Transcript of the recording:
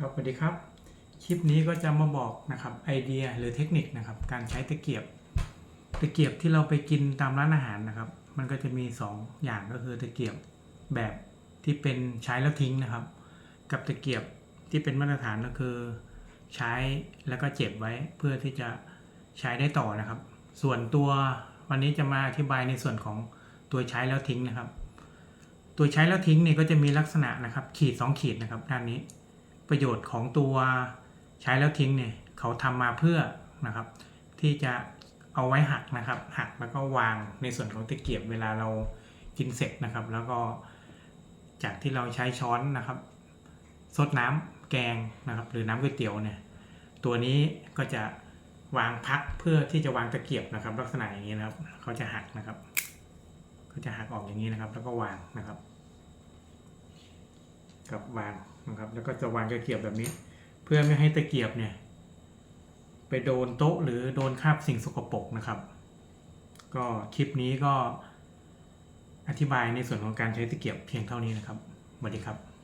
ครับสวัสดีครับ คลิปนี้ก็จะมาบอกนะครับไอเดียหรือเทคนิคนะครับการใช้ตะเกียบ ตะเกียบที่เราไปกินตามร้านอาหารนะครับ มันก็จะมี 2 อย่างก็คือตะเกียบแบบที่เป็นใช้แล้วทิ้งนะครับ กับตะเกียบที่เป็นมาตรฐานก็คือ ใช้แล้วก็เจ็บไว้เพื่อที่จะใช้ได้ต่อนะครับ ส่วนตัววันนี้จะมาอธิบายในส่วนของตัวใช้แล้วทิ้งนะครับ ตัวใช้แล้วทิ้งเนี่ยก็จะมีลักษณะนะครับ ขีด 2 ขีดนะครับด้านนี้ ประโยชน์ของตัวใช้แล้วทิ้งเนี่ยเขาทำมาเพื่อนะครับ ที่จะเอาไว้หักนะครับ หักแล้วก็วางในส่วนของตะเกียบเวลาเรากินเสร็จนะครับ แล้วก็จากที่เราใช้ช้อนนะครับซดน้ำแกงนะครับ หรือน้ำก๋วยเตี๋ยวเนี่ยตัวนี้ก็จะวางพักเพื่อที่จะวางตะเกียบนะครับ ลักษณะอย่างนี้นะครับ เขาจะหักนะครับ เขาจะหักออกอย่างนี้นะครับ แล้วก็วางนะครับ กับวางนะครับ แล้วก็จะวางตะเกียบแบบนี้ เพื่อไม่ให้ตะเกียบเนี่ย ไปโดนโต๊ะหรือโดนคราบสิ่งสกปรกนะครับ ก็คลิปนี้ก็อธิบายในส่วนของการใช้ตะเกียบเพียงเท่านี้นะครับสวัสดีครับ